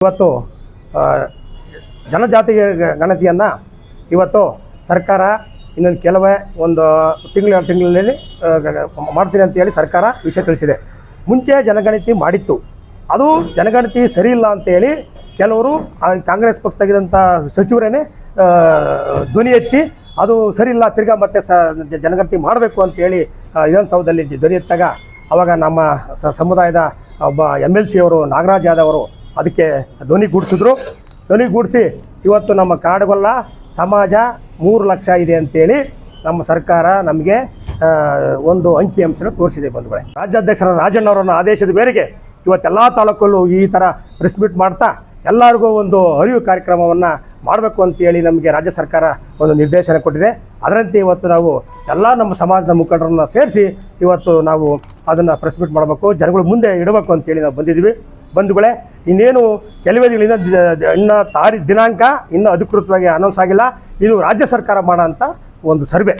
ಇವತ್ತು ಜನಜಾತಿ ಗಣತಿಯನ್ನು ಇವತ್ತು ಸರ್ಕಾರ ಇನ್ನೊಂದು ಕೆಲವೇ ಒಂದು ತಿಂಗಳು ತಿಂಗಳಲ್ಲಿ ಮಾಡ್ತೀನಿ ಅಂತೇಳಿ ಸರ್ಕಾರ ವಿಷಯ ತಿಳಿಸಿದೆ. ಮುಂಚೆ ಜನಗಣತಿ ಮಾಡಿತ್ತು. ಅದು ಜನಗಣತಿ ಸರಿ ಇಲ್ಲ ಅಂತೇಳಿ ಕೆಲವರು ಕಾಂಗ್ರೆಸ್ ಪಕ್ಷದಾಗಿದ್ದಂಥ ಸಚಿವರೇನೆ ಆ, ಧ್ವನಿ ಎತ್ತಿ ಅದು ಸರಿ ಇಲ್ಲ ತಿರ್ಗಾ ಮತ್ತೆ ಸ ಜನಗಣತಿ ಮಾಡಬೇಕು ಅಂತೇಳಿ ವಿಧಾನಸೌಧದಲ್ಲಿ ಧ್ವನಿ ಎತ್ತಾಗ ಅವಾಗ ನಮ್ಮ ಸಮುದಾಯದ ಒಬ್ಬ ಎಂ ಎಲ್ ಸಿ ಅವರು ನಾಗರಾಜ್ ಯಾದವ್ ಅದಕ್ಕೆ ಧ್ವನಿ ಗೂಡಿಸಿದ್ರು. ಧ್ವನಿ ಗೂಡಿಸಿ, ಇವತ್ತು ನಮ್ಮ ಕಾಡುಗೊಲ್ಲ ಸಮಾಜ ಮೂರು ಲಕ್ಷ ಇದೆ ಅಂತೇಳಿ ನಮ್ಮ ಸರ್ಕಾರ ನಮಗೆ ಒಂದು ಅಂಕಿಅಂಶನ ತೋರಿಸಿದೆ ಬಂಧುಗಳೇ. ರಾಜ್ಯಾಧ್ಯಕ್ಷರ ರಾಜಣ್ಣವರನ್ನ ಆದೇಶದ ಮೇರೆಗೆ ಇವತ್ತೆಲ್ಲ ತಾಲೂಕಲ್ಲೂ ಈ ಥರ ಪ್ರೆಸ್ಮಿಟ್ ಮಾಡ್ತಾ ಎಲ್ಲರಿಗೂ ಒಂದು ಅರಿವು ಕಾರ್ಯಕ್ರಮವನ್ನು ಮಾಡಬೇಕು ಅಂತೇಳಿ ನಮಗೆ ರಾಜ್ಯ ಸರ್ಕಾರ ಒಂದು ನಿರ್ದೇಶನ ಕೊಟ್ಟಿದೆ. ಅದರಂತೆ ಇವತ್ತು ನಾವು ಎಲ್ಲ ನಮ್ಮ ಸಮಾಜದ ಮುಖಂಡರನ್ನ ಸೇರಿಸಿ ಇವತ್ತು ನಾವು ಅದನ್ನು ಪ್ರೆಸ್ಮಿಟ್ ಮಾಡಬೇಕು, ಜನಗಳ ಮುಂದೆ ಇಡಬೇಕು ಅಂತೇಳಿ ನಾವು ಬಂದಿದ್ದೀವಿ. ಬಂಧುಗಳೇ, ಇನ್ನೇನು ಕೆಲವೇ ದಿನಗಳಿಂದ ಇನ್ನು ತಾರಿ, ದಿನಾಂಕ ಇನ್ನೂ ಅಧಿಕೃತವಾಗಿ ಅನೌನ್ಸ್ ಆಗಿಲ್ಲ. ಇದು ರಾಜ್ಯ ಸರ್ಕಾರ ಮಾಡೋಂಥ ಒಂದು ಸರ್ವೆ.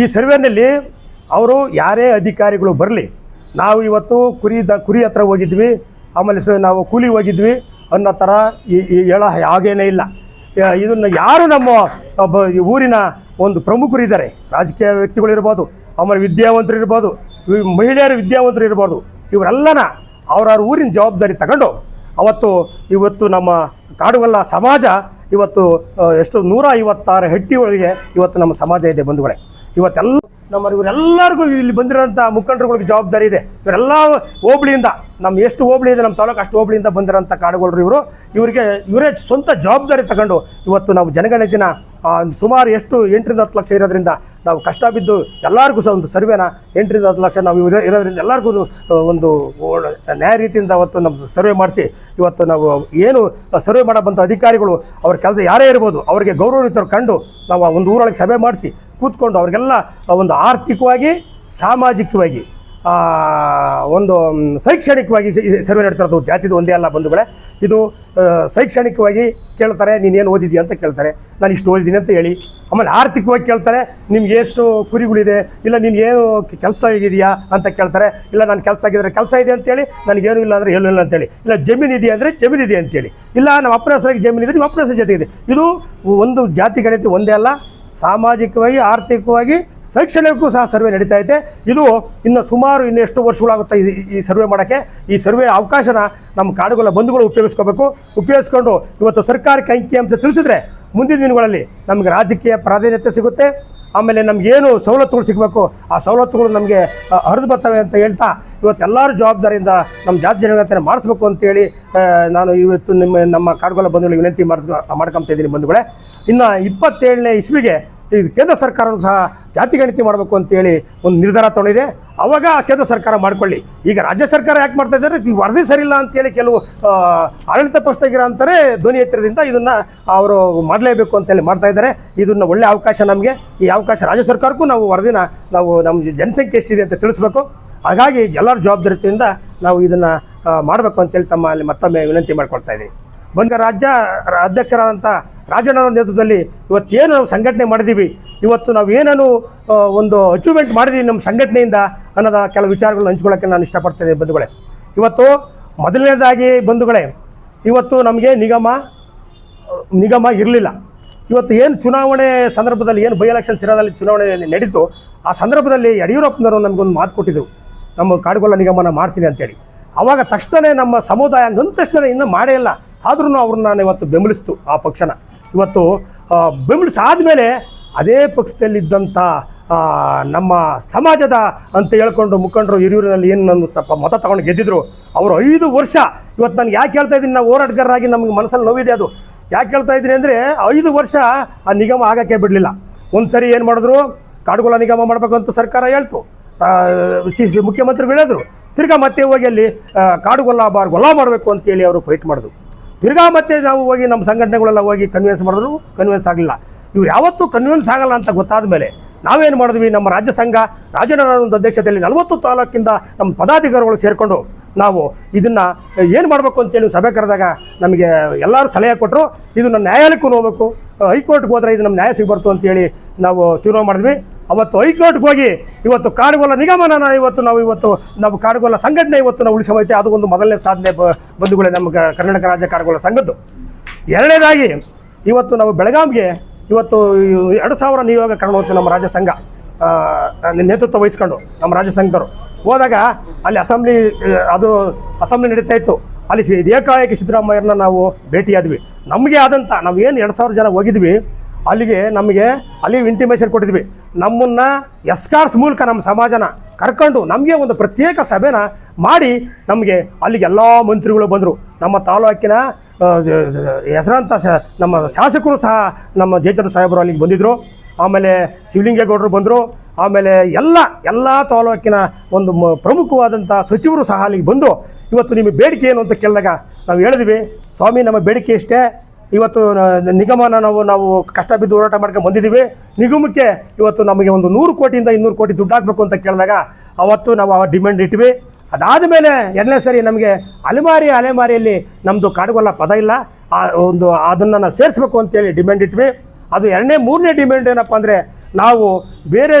ಈ ಸರ್ವೆನಲ್ಲಿ ಅವರು ಯಾರೇ ಅಧಿಕಾರಿಗಳು ಬರಲಿ, ನಾವು ಇವತ್ತು ಕುರಿ ದ, ಕುರಿ ಹತ್ರ ಹೋಗಿದ್ವಿ, ಆಮೇಲೆ ಸ, ನಾವು ಕೂಲಿ ಹೋಗಿದ್ವಿ ಅನ್ನೋ ಥರ ಈ ಹೇಳೋ ಹಾಗೇನೇ ಇಲ್ಲ. ಇದನ್ನು ಯಾರು ನಮ್ಮ ಒಬ್ಬ ಊರಿನ ಒಂದು ಪ್ರಮುಖರು ಇದ್ದಾರೆ, ರಾಜಕೀಯ ವ್ಯಕ್ತಿಗಳು ಇರ್ಬೋದು, ಆಮೇಲೆ ವಿದ್ಯಾವಂತರು ಇರ್ಬೋದು ಮಹಿಳೆಯರು ವಿದ್ಯಾವಂತರು ಇರ್ಬೋದು, ಇವರೆಲ್ಲನ ಅವ್ರವ್ರ ಊರಿನ ಜವಾಬ್ದಾರಿ ತಗೊಂಡು ಅವತ್ತು ಇವತ್ತು ನಮ್ಮ ಕಾಡುವಲ್ಲ ಸಮಾಜ ಇವತ್ತು ಎಷ್ಟು ನೂರ ಐವತ್ತಾರು ಹೆಟ್ಟಿ ಒಳಗೆ ಇವತ್ತು ನಮ್ಮ ಸಮಾಜ ಇದೆ ಬಂಧುಗಳೇ. ಇವತ್ತೆಲ್ಲ ನಮ್ಮ ಇವರೆಲ್ಲರಿಗೂ ಇಲ್ಲಿ ಬಂದಿರೋಂಥ ಮುಖಂಡರುಗಳಿಗೆ ಜವಾಬ್ದಾರಿ ಇದೆ. ಇವರೆಲ್ಲ ಹೋಬಳಿಯಿಂದ, ನಮ್ಮ ಎಷ್ಟು ಹೋಬಳಿ ಇದೆ, ನಮ್ಮ ತಾಲೂಕು ಅಷ್ಟು ಹೋಬಳಿಯಿಂದ ಬಂದಿರೋಂಥ ಕಾಡುಗಳರು ಇವರು. ಇವರಿಗೆ ಇವರೇ ಸ್ವಂತ ಜವಾಬ್ದಾರಿ ತಗೊಂಡು ಇವತ್ತು ನಾವು ಜನಗಣತಿನ ಸುಮಾರು ಎಷ್ಟು ಎಂಟರಿಂದ ಹತ್ತು ಲಕ್ಷ ಇರೋದ್ರಿಂದ ನಾವು ಕಷ್ಟ ಬಿದ್ದು ಎಲ್ಲರಿಗೂ ಸಹ ಒಂದು ಸರ್ವೆನ ಎಂಟರಿಂದ ಹತ್ತು ಲಕ್ಷ ನಾವು ಇರೋ- ಇರೋದ್ರಿಂದ ಎಲ್ಲರಿಗೂ ಒಂದು ನ್ಯಾಯ ರೀತಿಯಿಂದ ಅವತ್ತು ನಮ್ಮ ಸರ್ವೆ ಮಾಡಿಸಿ, ಇವತ್ತು ನಾವು ಏನು ಸರ್ವೆ ಮಾಡೋ ಅಧಿಕಾರಿಗಳು ಅವ್ರ ಕೆಲಸ ಯಾರೇ ಇರ್ಬೋದು, ಅವರಿಗೆ ಗೌರವಿತರು ಕಂಡು ನಾವು ಒಂದು ಊರೊಳಗೆ ಸಭೆ ಮಾಡಿಸಿ, ಕೂತ್ಕೊಂಡು ಅವ್ರಿಗೆಲ್ಲ ಒಂದು ಆರ್ಥಿಕವಾಗಿ, ಸಾಮಾಜಿಕವಾಗಿ ಒಂದು ಶೈಕ್ಷಣಿಕವಾಗಿ ಸರ್ವೆ ನಡೀತಿರೋದು ಜಾತಿದು ಒಂದೇ ಅಲ್ಲ ಬಂಧುಗಳೇ. ಇದು ಶೈಕ್ಷಣಿಕವಾಗಿ ಕೇಳ್ತಾರೆ, ನೀನೇನು ಓದಿದ್ಯಾ ಅಂತ ಕೇಳ್ತಾರೆ. ನಾನು ಇಷ್ಟು ಓದಿದ್ದೀನಿ ಅಂತ ಹೇಳಿ. ಆಮೇಲೆ ಆರ್ಥಿಕವಾಗಿ ಕೇಳ್ತಾರೆ, ನಿಮ್ಗೆ ಎಷ್ಟು ಕುರಿಗಳಿದೆ, ಇಲ್ಲ ನೀನು ಏನು ಕೆಲಸ ಆಗಿದೆಯಾ ಅಂತ ಕೇಳ್ತಾರೆ. ಇಲ್ಲ ನಾನು ಕೆಲಸ ಆಗಿದ್ರೆ ಕೆಲಸ ಇದೆ ಅಂತೇಳಿ ನನಗೇನು ಇಲ್ಲ ಅಂದರೆ ಏನೂ ಇಲ್ಲ ಅಂತೇಳಿ ಇಲ್ಲ ಜಮೀನು ಇದೆಯಾ ಅಂದರೆ ಜಮೀನು ಇದೆ ಅಂತೇಳಿ ಇಲ್ಲ ನಮ್ಮ ಅಪ್ಪನ ಹೆಸರಿಗೆ ಜಮೀನು ಇದೆ, ನಿಮ್ಮ ಅಪ್ಪನ ಹೆಸರು ಜೊತೆ ಇದೆ ಇದು ಒಂದು ಜಾತಿ ಗಣಿತ ಒಂದೇ ಅಲ್ಲ ಸಾಮಾಜಿಕವಾಗಿ, ಆರ್ಥಿಕವಾಗಿ, ಶೈಕ್ಷಣಿಕಕ್ಕೂ ಸಹ ಸರ್ವೆ ನಡೀತಾ ಐತೆ. ಇದು ಇನ್ನು ಸುಮಾರು ಇನ್ನೆಷ್ಟು ವರ್ಷಗಳಾಗುತ್ತೆ ಈ ಈ ಸರ್ವೆ ಮಾಡೋಕ್ಕೆ? ಈ ಸರ್ವೆ ಅವಕಾಶನ ನಮ್ಮ ಕಾಡುಗಳ ಬಂಧುಗಳು ಉಪಯೋಗಿಸ್ಕೋಬೇಕು. ಉಪಯೋಗಿಸ್ಕೊಂಡು ಇವತ್ತು ಸರ್ಕಾರಕ್ಕೆ ಅಂಕಿಅಂಶ ತಿಳಿಸಿದ್ರೆ ಮುಂದಿನ ದಿನಗಳಲ್ಲಿ ನಮಗೆ ರಾಜಕೀಯ ಪ್ರಾಧಾನ್ಯತೆ ಸಿಗುತ್ತೆ. ಆಮೇಲೆ ನಮಗೇನು ಸವಲತ್ತುಗಳು ಸಿಗಬೇಕು? ಆ ಸವಲತ್ತುಗಳು ನಮಗೆ ಹರಿದು ಬರ್ತವೆ ಅಂತ ಹೇಳ್ತಾ ಇವತ್ತೆಲ್ಲರೂ ಜವಾಬ್ದಾರಿಯಿಂದ ನಮ್ಮ ಜಾತಿ ಜನಗಣತಿನ ಮಾಡಿಸ್ಬೇಕು ಅಂತೇಳಿ ನಾನು ಇವತ್ತು ನಿಮ್ಮ, ನಮ್ಮ ಕಾಡುಗಳ ಬಂಧುಗಳಿಗೆ ವಿನಂತಿ ಮಾಡಿಸ್ ಮಾಡ್ಕೊತಾ ಇದ್ದೀನಿ ಬಂಧುಗಳೇ. ಇನ್ನು ಇಪ್ಪತ್ತೇಳನೇ ಇಸ್ವಿಗೆ ಇದು ಕೇಂದ್ರ ಸರ್ಕಾರವೂ ಸಹ ಜಾತಿ ಗಣತಿ ಮಾಡಬೇಕು ಅಂತೇಳಿ ಒಂದು ನಿರ್ಧಾರ ತೊಗೊಂಡಿದೆ. ಅವಾಗ ಕೇಂದ್ರ ಸರ್ಕಾರ ಮಾಡ್ಕೊಳ್ಳಿ. ಈಗ ರಾಜ್ಯ ಸರ್ಕಾರ ಯಾಕೆ ಮಾಡ್ತಾ ಇದ್ದಾರೆ? ಈ ವರದಿ ಸರಿಯಿಲ್ಲ ಅಂತೇಳಿ ಕೆಲವು ಆಡಳಿತ ಪಕ್ಷದಾಗಿರೋ ಅಂತಾರೆ ಧ್ವನಿ ಎತ್ತರದಿಂದ ಇದನ್ನು ಅವರು ಮಾಡಲೇಬೇಕು ಅಂತೇಳಿ ಮಾಡ್ತಾ ಇದ್ದಾರೆ. ಇದನ್ನು ಒಳ್ಳೆ ಅವಕಾಶ ನಮಗೆ. ಈ ಅವಕಾಶ ರಾಜ್ಯ ಸರ್ಕಾರಕ್ಕೂ ನಾವು ವರದಿನ ನಾವು ನಮ್ಮ ಜನಸಂಖ್ಯೆ ಎಷ್ಟಿದೆ ಅಂತ ತಿಳಿಸ್ಬೇಕು. ಹಾಗಾಗಿ ಎಲ್ಲರ ಜವಾಬ್ದಾರಿಯಿಂದ ನಾವು ಇದನ್ನು ಮಾಡಬೇಕು ಅಂತೇಳಿ ತಮ್ಮ ಅಲ್ಲಿ ಮತ್ತೊಮ್ಮೆ ವಿನಂತಿ ಮಾಡ್ಕೊಳ್ತಾ ಇದ್ದೀವಿ ಬಂದ ರಾಜ್ಯ ಅಧ್ಯಕ್ಷರಾದಂಥ ರಾಜಣ್ಣನ ನೇತೃತ್ವದಲ್ಲಿ ಇವತ್ತೇನು ನಾವು ಸಂಘಟನೆ ಮಾಡಿದ್ದೀವಿ? ಇವತ್ತು ನಾವು ಏನನ್ನು ಒಂದು ಅಚೀವ್ಮೆಂಟ್ ಮಾಡಿದ್ದೀವಿ ನಮ್ಮ ಸಂಘಟನೆಯಿಂದ ಅನ್ನೋದ ಕೆಲವು ವಿಚಾರಗಳನ್ನ ಹಂಚ್ಕೊಳ್ಳೋಕ್ಕೆ ನಾನು ಇಷ್ಟಪಡ್ತೇನೆ ಬಂಧುಗಳೇ. ಇವತ್ತು ಮೊದಲನೇದಾಗಿ ಬಂಧುಗಳೇ, ಇವತ್ತು ನಮಗೆ ನಿಗಮ ನಿಗಮ ಇರಲಿಲ್ಲ. ಇವತ್ತು ಏನು ಚುನಾವಣೆ ಸಂದರ್ಭದಲ್ಲಿ, ಏನು ಬೈ ಎಲೆಕ್ಷನ್ ಸಿರಾದಲ್ಲಿ ಚುನಾವಣೆ ನಡೀತು, ಆ ಸಂದರ್ಭದಲ್ಲಿ ಯಡಿಯೂರಪ್ಪನವರು ನಮಗೊಂದು ಮಾತು ಕೊಟ್ಟಿದ್ದರು ನಮ್ಮ ಕಾಡುಗೊಲ್ಲ ನಿಗಮನ ಮಾಡ್ತೀನಿ ಅಂತೇಳಿ. ಆವಾಗ ತಕ್ಷಣವೇ ನಮ್ಮ ಸಮುದಾಯ, ಅಂದ ತಕ್ಷಣ ಇನ್ನೂ ಮಾಡೇ ಇಲ್ಲ. ಆದ್ರೂ ಅವ್ರನ್ನ ನಾನು ಇವತ್ತು ಬೆಂಬಲಿಸ್ತು ಆ ಪಕ್ಷನ. ಇವತ್ತು ಬೆಂಬಲಿಸ ಅದೇ ಪಕ್ಷದಲ್ಲಿದ್ದಂಥ ನಮ್ಮ ಸಮಾಜದ ಅಂತ ಹೇಳ್ಕೊಂಡು ಮುಖಂಡರು ಹಿರಿಯೂರಿನಲ್ಲಿ ಏನು ನನ್ನ ಸ್ವಲ್ಪ ಮತ ತಗೊಂಡು ಗೆದ್ದಿದ್ರು, ಅವರು ಐದು ವರ್ಷ ಇವತ್ತು ನಾನು ಯಾಕೆ ಹೇಳ್ತಾ ಇದ್ದೀನಿ, ನಾವು ಹೋರಾಟಗಾರರಾಗಿ ನಮಗೆ ಮನಸ್ಸಲ್ಲಿ ನೋವಿದೆ ಅದು. ಯಾಕೆ ಹೇಳ್ತಾ ಇದ್ದೀನಿ ಅಂದರೆ ಐದು ವರ್ಷ ಆ ನಿಗಮ ಆಗೋಕ್ಕೆ ಬಿಡಲಿಲ್ಲ. ಒಂದು ಸರಿ ಏನು ಮಾಡಿದ್ರು ಕಾಡುಗೊಲ ನಿಗಮ ಮಾಡಬೇಕು ಅಂತ ಸರ್ಕಾರ ಹೇಳ್ತು. ಮುಖ್ಯಮಂತ್ರಿಗಳು ಹೇಳಿದ್ರು, ತಿರ್ಗಾ ಮತ್ತೆ ಹೋಗಿ ಅಲ್ಲಿ ಕಾಡುಗೊಲ್ಲ ಬಾರ್ ಗೊಲ್ಲ ಮಾಡಬೇಕು ಅಂತೇಳಿ ಅವರು ಫೈಟ್ ಮಾಡಿದ್ರು. ತಿರ್ಗಾ ಮತ್ತೆ ನಾವು ಹೋಗಿ ನಮ್ಮ ಸಂಘಟನೆಗಳೆಲ್ಲ ಹೋಗಿ ಕನ್ವಿನ್ಸ್ ಮಾಡಿದ್ರು ಕನ್ವಿನ್ಸ್ ಆಗಲಿಲ್ಲ. ಇವ್ರು ಯಾವತ್ತೂ ಕನ್ವಿನ್ಸ್ ಆಗಲ್ಲ ಅಂತ ಗೊತ್ತಾದ ಮೇಲೆ ನಾವೇನು ಮಾಡಿದ್ವಿ? ನಮ್ಮ ರಾಜ್ಯ ಸಂಘ ರಾಜನಾರಾಯಣ ಅಧ್ಯಕ್ಷತೆಯಲ್ಲಿ ನಲವತ್ತು ತಾಲೂಕಿಂದ ನಮ್ಮ ಪದಾಧಿಕಾರಿಗಳು ಸೇರಿಕೊಂಡು ನಾವು ಇದನ್ನು ಏನು ಮಾಡಬೇಕು ಅಂತೇಳಿ ಸಭೆ ಕರೆದಾಗ ನಮಗೆ ಎಲ್ಲರೂ ಸಲಹೆ ಕೊಟ್ಟರು ಇದನ್ನು ನ್ಯಾಯಾಲಯಕ್ಕೂ ಹೋಗಬೇಕು. ಹೈಕೋರ್ಟ್ಗೆ ಹೋದರೆ ಇದು ನಮ್ಮ ನ್ಯಾಯ ಸಿಗಬಾರ್ದು ಅಂತೇಳಿ ನಾವು ತೀರ್ಮಾನ ಮಾಡಿದ್ವಿ. ಅವತ್ತು ಹೈಕೋರ್ಟ್ಗೆ ಹೋಗಿ ಇವತ್ತು ಕಾಡುಗೊಲ್ಲ ನಿಗಮನ ಇವತ್ತು ನಾವು ಇವತ್ತು ನಾವು ಕಾಡುಗೊಲ್ಲ ಸಂಘಟನೆ ಇವತ್ತು ನಾವು ಉಳಿಸಬೈತೆ. ಅದು ಒಂದು ಮೊದಲನೇ ಸಾಧನೆ ಬಂಧುಗಳೇ ನಮ್ಮ ಕರ್ನಾಟಕ ರಾಜ್ಯ ಕಾಡುಗೊಲ್ಲ ಸಂಘದ್ದು. ಎರಡನೇದಾಗಿ ಇವತ್ತು ನಾವು ಬೆಳಗಾವಿಗೆ ಇವತ್ತು ಎರಡು ಸಾವಿರ ನಿಯೋಗ ಕರ್ಣ ಹೋಗ್ತೀವಿ ನಮ್ಮ ರಾಜ್ಯ ಸಂಘ ನೇತೃತ್ವ ವಹಿಸ್ಕೊಂಡು ನಮ್ಮ ರಾಜ್ಯ ಸಂಘದವರು. ಹೋದಾಗ ಅಲ್ಲಿ ಅಸೆಂಬ್ಲಿ, ಅದು ಅಸೆಂಬ್ಲಿ ನಡೀತಾ ಇತ್ತು. ಅಲ್ಲಿ ಏಕಾಏಕಿ ಸಿದ್ದರಾಮಯ್ಯರನ್ನ ನಾವು ಭೇಟಿಯಾದ್ವಿ. ನಮಗೆ ಆದಂಥ ನಾವು ಏನು ಎರಡು ಸಾವಿರ ಜನ ಹೋಗಿದ್ವಿ. ಅಲ್ಲಿಗೆ ನಮಗೆ ಅಲ್ಲಿ ಇಂಟಿಮೇಷನ್ ಕೊಟ್ಟಿದ್ವಿ. ನಮ್ಮನ್ನು ಎಸ್ಕಾರ್ಸ್ ಮೂಲಕ ನಮ್ಮ ಸಮಾಜನ ಕರ್ಕೊಂಡು ನಮಗೆ ಒಂದು ಪ್ರತ್ಯೇಕ ಸಭೆನ ಮಾಡಿ ನಮಗೆ ಅಲ್ಲಿಗೆ ಎಲ್ಲ ಮಂತ್ರಿಗಳು ಬಂದರು. ನಮ್ಮ ತಾಲೂಕಿನ ಹೆಸರಾಂತ ಶ, ನಮ್ಮ ಶಾಸಕರು ಸಹ ನಮ್ಮ ಜೇಚಂದ್ರ ಸಾಹೇಬರು ಅಲ್ಲಿಗೆ ಬಂದಿದ್ದರು ಆಮೇಲೆ ಶಿವಲಿಂಗೇಗೌಡರು ಬಂದರು. ಆಮೇಲೆ ಎಲ್ಲ ಎಲ್ಲ ತಾಲೂಕಿನ ಒಂದು ಮ- ಪ್ರಮುಖವಾದಂಥ ಸಚಿವರು ಸಹ ಅಲ್ಲಿಗೆ ಬಂದು ಇವತ್ತು ನಿಮಗೆ ಬೇಡಿಕೆ ಏನು ಅಂತ ಕೇಳಿದಾಗ ನಾವು ಹೇಳಿದ್ವಿ, ಸ್ವಾಮಿ, ನಮ್ಮ ಬೇಡಿಕೆ ಇಷ್ಟೇ. ಇವತ್ತು ನಿಗಮನ ನಾವು ನಾವು ಕಷ್ಟ ಬಿದ್ದು ಹೋರಾಟ ಮಾಡ್ಕೊಂಡು ಬಂದಿದ್ದೀವಿ. ನಿಗಮಕ್ಕೆ ಇವತ್ತು ನಮಗೆ ಒಂದು ನೂರು ಕೋಟಿಯಿಂದ ಇನ್ನೂರು ಕೋಟಿ ದುಡ್ಡು ಹಾಕಬೇಕು ಅಂತ ಕೇಳಿದಾಗ ಅವತ್ತು ನಾವು ಆ ಡಿಮ್ಯಾಂಡ್ ಇಟ್ವಿ ಅದಾದ ಮೇಲೆ ಎರಡನೇ ಸರಿ ನಮಗೆ ಅಲೆಮಾರಿ, ಅಲೆಮಾರಿಯಲ್ಲಿ ನಮ್ಮದು ಕಾಡುಗೊಲ್ಲ ಪದ ಇಲ್ಲ. ಆ, ಒಂದು, ಅದನ್ನು ನಾವು ಸೇರಿಸ್ಬೇಕು ಅಂತೇಳಿ ಡಿಮ್ಯಾಂಡ್ ಇಟ್ವಿ ಅದು ಎರಡನೇ, ಮೂರನೇ ಡಿಮ್ಯಾಂಡ್ ಏನಪ್ಪ ಅಂದರೆ ನಾವು ಬೇರೆ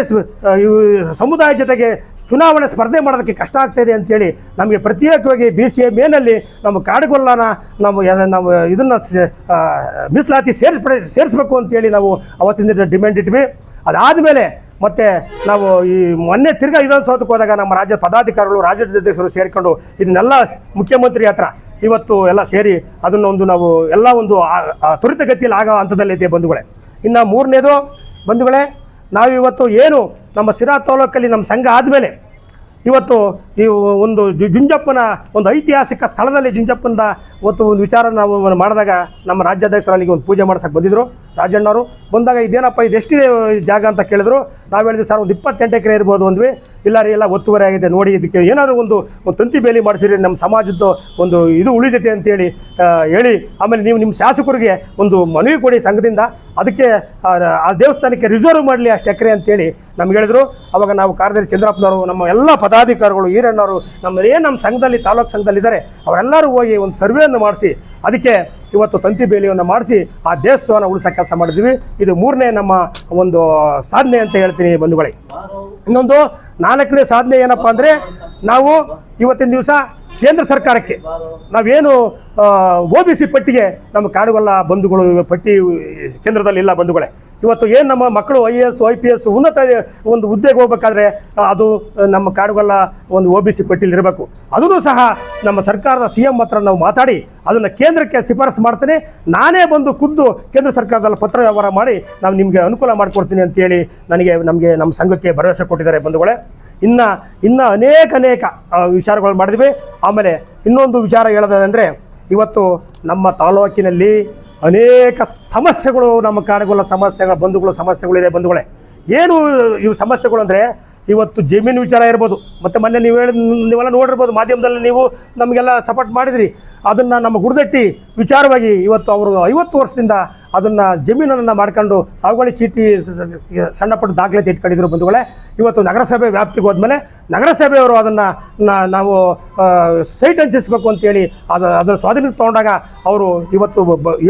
ಸಮುದಾಯ ಜೊತೆಗೆ ಚುನಾವಣೆ ಸ್ಪರ್ಧೆ ಮಾಡೋದಕ್ಕೆ ಕಷ್ಟ ಆಗ್ತಾಯಿದೆ ಅಂತೇಳಿ ನಮಗೆ ಪ್ರತ್ಯೇಕವಾಗಿ ಬಿ ಸಿ ಎಂ ಏನಲ್ಲಿ ನಮ್ಮ ಕಾಡುಗೊಲ್ಲನ ನಮ್ಮ ನಾವು ಇದನ್ನು ಮೀಸಲಾತಿ ಸೇರಿಸ್ಪಡೆ ಸೇರಿಸ್ಬೇಕು ಅಂತೇಳಿ ನಾವು ಅವತ್ತಿನ ಡಿಮ್ಯಾಂಡ್ ಇಟ್ವಿ. ಅದಾದಮೇಲೆ ಮತ್ತೆ ನಾವು ಈ ಮೊನ್ನೆ ತಿರ್ಗಾ ವಿಧಾನಸೌಧಕ್ಕೆ ಹೋದಾಗ ನಮ್ಮ ರಾಜ್ಯ ಪದಾಧಿಕಾರಿಗಳು, ರಾಜ್ಯಾಧ್ಯಕ್ಷರು ಸೇರಿಕೊಂಡು ಇದನ್ನೆಲ್ಲ ಮುಖ್ಯಮಂತ್ರಿ ಹತ್ರ ಇವತ್ತು ಎಲ್ಲ ಸೇರಿ ಅದನ್ನೊಂದು ನಾವು ಎಲ್ಲ ಒಂದು ತ್ವರಿತಗತಿಯಲ್ಲಿ ಆಗೋ ಹಂತದಲ್ಲೈತೆ ಬಂಧುಗಳೇ. ಇನ್ನು ಮೂರನೇದು ಬಂಧುಗಳೇ ನಾವು ಇವತ್ತು ಏನು ನಮ್ಮ ಸಿರಾ ತಾಲೂಕಲ್ಲಿ ನಮ್ಮ ಸಂಘ ಆದಮೇಲೆ ಇವತ್ತು ಈ ಒಂದು ಜುಂಜಪ್ಪನ ಒಂದು ಐತಿಹಾಸಿಕ ಸ್ಥಳದಲ್ಲಿ ಜುಂಜಪ್ಪನ ಇವತ್ತು ಒಂದು ವಿಚಾರ ನಾವು ಮಾಡಿದಾಗ ನಮ್ಮ ರಾಜ್ಯಾಧ್ಯಕ್ಷರು ಅಲ್ಲಿಗೆ ಒಂದು ಪೂಜೆ ಮಾಡ್ಸೋಕ್ಕೆ ಬಂದಿದ್ದರು ರಾಜಣ್ಣವರು ಬಂದಾಗ ಇದೇನಪ್ಪ ಇದೆಷ್ಟಿದೆ ಜಾಗ ಅಂತ ಕೇಳಿದ್ರು. ನಾವು ಹೇಳಿದ್ವಿ ಸರ್ ಒಂದು ಇಪ್ಪತ್ತೆಂಟು ಎಕರೆ ಇರ್ಬೋದು ಅಂದ್ವಿ. ಇಲ್ಲ ರೀ ಎಲ್ಲ ಒತ್ತುವರಿ ಆಗಿದೆ ನೋಡಿ ಇದಕ್ಕೆ ಏನಾದರೂ ಒಂದು ಒಂದು ತಂತಿ ಬೇಲಿ ಮಾಡಿಸಿರಿ ನಮ್ಮ ಸಮಾಜದ್ದು ಒಂದು ಇದು ಉಳಿದೈತೆ ಅಂತೇಳಿ ಹೇಳಿ ಆಮೇಲೆ ನೀವು ನಿಮ್ಮ ಶಾಸಕರಿಗೆ ಒಂದು ಮನವಿ ಕೊಡಿ ಸಂಘದಿಂದ. ಅದಕ್ಕೆ ಆ, ದೇವಸ್ಥಾನಕ್ಕೆ ರಿಸರ್ವ್ ಮಾಡಲಿ ಅಷ್ಟು ಎಕರೆ ಅಂತೇಳಿ ನಮ್ಗೆ ಹೇಳಿದ್ರು. ಅವಾಗ ನಾವು ಕಾರ್ಯದರ್ಶಿ ಚಂದ್ರಪ್ಪನವರು ನಮ್ಮ ಎಲ್ಲ ಪದಾಧಿಕಾರಿಗಳು ಈರಣ್ಣವರು ನಮ್ಮ ಏನು ನಮ್ಮ ಸಂಘದಲ್ಲಿ ತಾಲೂಕು ಸಂಘದಲ್ಲಿ ಇದ್ದಾರೆ ಅವರೆಲ್ಲರೂ ಹೋಗಿ ಒಂದು ಸರ್ವೆಯನ್ನು ಮಾಡಿಸಿ ಅದಕ್ಕೆ ಇವತ್ತು ತಂತಿ ಬೇಲಿಯನ್ನು ಮಾಡಿಸಿ ಆ ದೇವಸ್ಥಾನ ಉಳಿಸೋ ಕೆಲಸ ಮಾಡಿದ್ವಿ ಇದು ಮೂರನೇ ನಮ್ಮ ಒಂದು ಸಾಧನೆ ಅಂತ ಹೇಳ್ತೀನಿ ಬಂಧುಗಳೇ. ಇನ್ನೊಂದು ನಾಲ್ಕನೇ ಸಾಧನೆ ಏನಪ್ಪ ಅಂದರೆ ನಾವು ಇವತ್ತಿನ ದಿವಸ ಕೇಂದ್ರ ಸರ್ಕಾರಕ್ಕೆ ನಾವೇನು ಒ ಬಿ ಸಿ ಪಟ್ಟಿಗೆ ನಮ್ಮ ಕಾಡುಗಲ್ಲ ಬಂಧುಗಳು, ಪಟ್ಟಿ ಕೇಂದ್ರದಲ್ಲಿ ಇಲ್ಲ ಬಂಧುಗಳೇ. ಇವತ್ತು ಏನು ನಮ್ಮ ಮಕ್ಕಳು I A S I P S ಉನ್ನತ ಒಂದು ಹುದ್ದೆಗೆ ಹೋಗ್ಬೇಕಾದ್ರೆ ಅದು ನಮ್ಮ ಕಾಡುಗಲ್ಲ ಒಂದು ಒ ಬಿ ಸಿ ಪಟ್ಟಿಲಿ ಇರಬೇಕು. ಅದನ್ನು ಸಹ ನಮ್ಮ ಸರ್ಕಾರದ ಸಿ ಎಂ ಹತ್ರ ನಾವು ಮಾತಾಡಿ, ಅದನ್ನು ಕೇಂದ್ರಕ್ಕೆ ಶಿಫಾರಸು ಮಾಡ್ತೇನೆ. ನಾನೇ ಬಂದು ಖುದ್ದು ಕೇಂದ್ರ ಸರ್ಕಾರದಲ್ಲಿ ಪತ್ರ ವ್ಯವಹಾರ ಮಾಡಿ ನಾವು ನಿಮಗೆ ಅನುಕೂಲ ಮಾಡಿಕೊಡ್ತೀನಿ ಅಂತೇಳಿ ನನಗೆ, ನಮಗೆ, ನಮ್ಮ ಸಂಘಕ್ಕೆ ಭರವಸೆ ಕೊಟ್ಟಿದ್ದಾರೆ ಬಂಧುಗಳೇ. ಇನ್ನು ಇನ್ನು ಅನೇಕ ಅನೇಕ ವಿಚಾರಗಳು ಮಾಡಿದ್ವಿ. ಆಮೇಲೆ ಇನ್ನೊಂದು ವಿಚಾರ ಹೇಳೋದಂದರೆ ಇವತ್ತು ನಮ್ಮ ತಾಲೂಕಿನಲ್ಲಿ ಅನೇಕ ಸಮಸ್ಯೆಗಳು ನಮ್ಮ ಕಾಡುಗಳ ಸಮಸ್ಯೆಗಳ ಬಂಧುಗಳು ಸಮಸ್ಯೆಗಳಿದೆ ಬಂಧುಗಳೇ. ಏನು ಇವು ಸಮಸ್ಯೆಗಳು ಅಂದರೆ ಇವತ್ತು ಜಮೀನು ವಿಚಾರ ಇರ್ಬೋದು. ಮತ್ತು ಮೊನ್ನೆ ನೀವು ಹೇಳಿ, ನೀವೆಲ್ಲ ನೋಡಿರ್ಬೋದು ಮಾಧ್ಯಮದಲ್ಲಿ ನೀವು ನಮಗೆಲ್ಲ ಸಪೋರ್ಟ್ ಮಾಡಿದ್ರಿ. ಅದನ್ನು ನಮ್ಮ ಗುರುದಟ್ಟಿ ವಿಚಾರವಾಗಿ ಇವತ್ತು ಅವರು ಐವತ್ತು ವರ್ಷದಿಂದ ಅದನ್ನು ಜಮೀನನ್ನು ಮಾಡ್ಕೊಂಡು ಸಾಗುವಳಿ ಚೀಟಿ ಸಣ್ಣ ಪುಟ್ಟ ದಾಖಲಾತಿ ಇಟ್ಕೊಂಡಿದ್ರು ಬಂಧುಗಳೇ. ಇವತ್ತು ನಗರಸಭೆ ವ್ಯಾಪ್ತಿಗೆ ಹೋದ್ಮೇಲೆ ನಗರಸಭೆಯವರು ಅದನ್ನು ನಾವು ಸೈಟ್ ಹಂಚಿಸ್ಬೇಕು ಅಂತೇಳಿ ಅದು ಅದನ್ನು ಸ್ವಾಧೀನಕ್ಕೆ ತೊಗೊಂಡಾಗ ಅವರು ಇವತ್ತು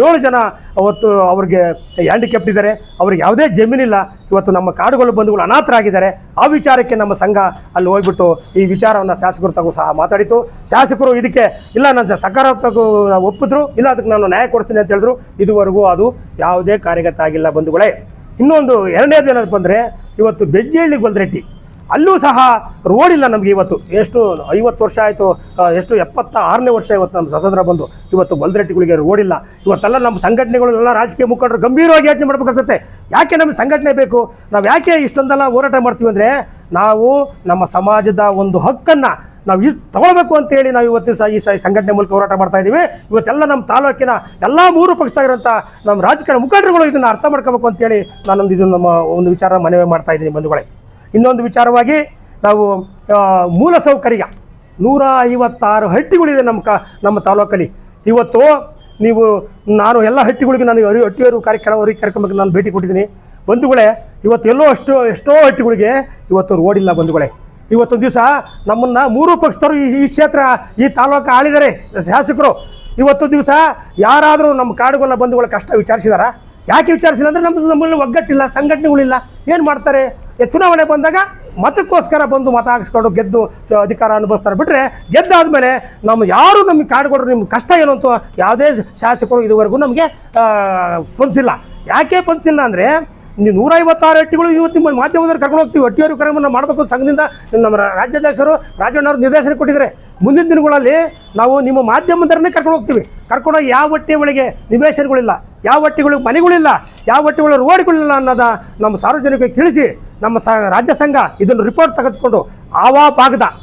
ಏಳು ಜನ ಅವತ್ತು ಅವ್ರಿಗೆ ಹ್ಯಾಂಡಿಕ್ಯಾಪ್ಟ್ ಇದ್ದಾರೆ. ಅವ್ರಿಗೆ ಯಾವುದೇ ಜಮೀನಿಲ್ಲ. ಇವತ್ತು ನಮ್ಮ ಕಾಡುಗಳು ಬಂಧುಗಳು ಅನಾಥರಾಗಿದ್ದಾರೆ. ಆ ವಿಚಾರಕ್ಕೆ ನಮ್ಮ ಸಂಘ ಅಲ್ಲಿ ಹೋಗ್ಬಿಟ್ಟು ಈ ವಿಚಾರವನ್ನು ಶಾಸಕರು ತಗೋ ಸಹ ಮಾತಾಡಿತು. ಶಾಸಕರು ಇದಕ್ಕೆ, ಇಲ್ಲ ನನ್ನ ಸಕಾರಾತ್ಮಕ ಒಪ್ಪಿದ್ರು, ಇಲ್ಲ, ಅದಕ್ಕೆ ನಾನು ನ್ಯಾಯ ಕೊಡಿಸ್ತೀನಿ ಅಂತ ಹೇಳಿದ್ರು. ಇದುವರೆಗೂ ಅದು ಯಾವುದೇ ಕಾರ್ಯಗತ ಆಗಿಲ್ಲ ಬಂಧುಗಳೇ. ಇನ್ನೊಂದು ಎರಡನೇದು ಏನಪ್ಪ ಅಂದರೆ ಇವತ್ತು ಬೆಜ್ಜಿಹಳ್ಳಿ ಗೊಲ್ರೆಟ್ಟಿ ಅಲ್ಲೂ ಸಹ ರೋಡ್ ಇಲ್ಲ ನಮಗೆ ಇವತ್ತು. ಎಷ್ಟು ಐವತ್ತು ವರ್ಷ ಆಯಿತು ಎಷ್ಟು ಎಪ್ಪತ್ತ ಆರನೇ ವರ್ಷ ಇವತ್ತು ನಮ್ಮ ಸಸಂದ್ರ ಬಂದು. ಇವತ್ತು ಗೊಲ್ದರೆಟ್ಟಿಗಳಿಗೆ ರೋಡ್ ಇಲ್ಲ ಇವತ್ತೆಲ್ಲ ನಮ್ಮ ಸಂಘಟನೆಗಳು ಎಲ್ಲ ರಾಜಕೀಯ ಮುಖಂಡರು ಗಂಭೀರವಾಗಿ ಯೋಚನೆ ಮಾಡಬೇಕಾಗ್ತದೆ. ಯಾಕೆ ನಮಗೆ ಸಂಘಟನೆ ಬೇಕು? ನಾವು ಯಾಕೆ ಇಷ್ಟೊಂದೆಲ್ಲ ಹೋರಾಟ ಮಾಡ್ತೀವಿ ಅಂದರೆ, ನಾವು ನಮ್ಮ ಸಮಾಜದ ಒಂದು ಹಕ್ಕನ್ನು ನಾವು ಇದು ತಗೊಳ್ಬೇಕು ಅಂತೇಳಿ ನಾವು ಇವತ್ತಿನ ಸಹ ಈ ಸಂಘಟನೆ ಮೂಲಕ ಹೋರಾಟ ಮಾಡ್ತಾ ಇದ್ದೀವಿ. ಇವತ್ತೆಲ್ಲ ನಮ್ಮ ತಾಲೂಕಿನ ಎಲ್ಲ ಮೂರು ಪಕ್ಷದಾಗಿರೋಂಥ ನಮ್ಮ ರಾಜಕೀಯ ಮುಖಂಡರುಗಳು ಇದನ್ನು ಅರ್ಥ ಮಾಡ್ಕೋಬೇಕು ಅಂತೇಳಿ ನಾನೊಂದು ಇದು ನಮ್ಮ ಒಂದು ವಿಚಾರ ಮನವಿ ಮಾಡ್ತಾ ಇದ್ದೀನಿ ಬಂಧುಗಳೇ. ಇನ್ನೊಂದು ವಿಚಾರವಾಗಿ ನಾವು ಮೂಲ ಸೌಕರ್ಯ ನೂರ ಐವತ್ತಾರು ಹಟ್ಟಿಗಳಿದೆ ನಮ್ಮ ಕ ನಮ್ಮ ತಾಲೂಕಲ್ಲಿ. ಇವತ್ತು ನೀವು, ನಾನು ಎಲ್ಲ ಹಟ್ಟಿಗಳಿಗೆ ನಾನು ಅರಿ ಹಟ್ಟಿಯವರು ಕಾರ್ಯಕ್ರಮ ಅವ್ರಿಗೆ ಕಾರ್ಯಕ್ರಮಕ್ಕೆ ನಾನು ಭೇಟಿ ಕೊಟ್ಟಿದ್ದೀನಿ. ಬಂಧುಗಳೇ, ಇವತ್ತು ಎಲ್ಲೋ ಅಷ್ಟು ಎಷ್ಟೋ ಹಟ್ಟಿಗಳಿಗೆ ಇವತ್ತು ರೋಡ್ ಇಲ್ಲ ಬಂಧುಗಳೇ. ಇವತ್ತೊಂದು ದಿವಸ ನಮ್ಮನ್ನ ಮೂರು ಪಕ್ಷದವರು ಈ ಕ್ಷೇತ್ರ, ಈ ತಾಲೂಕು ಆಳಿದರೆ ಶಾಸಕರು. ಇವತ್ತು ದಿವಸ ಯಾರಾದರೂ ನಮ್ಮ ಕಾಡುಗೊಲ್ಲ ಬಂಧುಗಳ ಕಷ್ಟ ವಿಚಾರಿಸಿದಾರ? ಯಾಕೆ ವಿಚಾರಿಸಿಲ್ಲ ಅಂದರೆ ನಮ್ಮ ನಮ್ಮಲ್ಲಿ ಒಗ್ಗಟ್ಟಿಲ್ಲ, ಸಂಘಟನೆಗಳಿಲ್ಲ. ಏನು ಮಾಡ್ತಾರೆ? ಚುನಾವಣೆ ಬಂದಾಗ ಮತಕ್ಕೋಸ್ಕರ ಬಂದು ಮತ ಹಾಕಿಸ್ಕೊಂಡು ಗೆದ್ದು ಅಧಿಕಾರ ಅನುಭವಿಸ್ತಾರೆ. ಬಿಟ್ಟರೆ ಗೆದ್ದಾದ್ಮೇಲೆ ನಮ್ಮ ಯಾರು ನಮಗೆ ಕಾಡ್ಕೊಡ್ರು ನಿಮ್ಗೆ ಕಷ್ಟ ಏನು ಅಂತ ಯಾವುದೇ ಶಾಸಕರು ಇದುವರೆಗೂ ನಮಗೆ ಸ್ಪಂದಿಸಿಲ್ಲ ಯಾಕೆ ಸ್ಪಂದಿಸಿಲ್ಲ ಅಂದರೆ ನೂರೈವತ್ತಾರು ಹಟ್ಟಿಗಳು ಇವತ್ತು ನಿಮ್ಮ ಮಾಧ್ಯಮದಲ್ಲಿ ಕರ್ಕೊಂಡು ಹೋಗ್ತೀವಿ. ಹಟ್ಟಿಯವರು ಕಾರ್ಯಕ್ರಮ ಮಾಡಬೇಕು ಸಂಘದಿಂದ ನಮ್ಮ ರಾಜ್ಯಾಧ್ಯಕ್ಷರು ರಾಜಣ್ಣವರು ನಿರ್ದೇಶನ ಕೊಟ್ಟಿದ್ದಾರೆ. ಮುಂದಿನ ದಿನಗಳಲ್ಲಿ ನಾವು ನಿಮ್ಮ ಮಾಧ್ಯಮದರನ್ನೇ ಕರ್ಕೊಂಡು ಹೋಗ್ತೀವಿ. ಕರ್ಕೊಂಡೋಗಿ ಯಾವ ಹೊಟ್ಟೆ ಒಳಗೆ ನಿವೇಶನಗಳಿಲ್ಲ, ಯಾವ ಹೊಟ್ಟೆಗಳಿಗೆ ಮನೆಗಳಿಲ್ಲ, ಯಾವ ಹೊಟ್ಟೆಗಳ ರೋಡ್ಗಳಿಲ್ಲ ಅನ್ನೋದ ನಮ್ಮ ಸಾರ್ವಜನಿಕರಿಗೆ ತಿಳಿಸಿ ನಮ್ಮ ರಾಜ್ಯ ಸಂಘ ಇದನ್ನು ರಿಪೋರ್ಟ್ ತೆಗೆದುಕೊಂಡು ಆವಾ ಭಾಗದ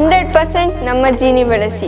ಹಂಡ್ರೆಡ್ ಪರ್ಸೆಂಟ್ ನಮ್ಮ ಜೀನಿ ಬಳಸಿ.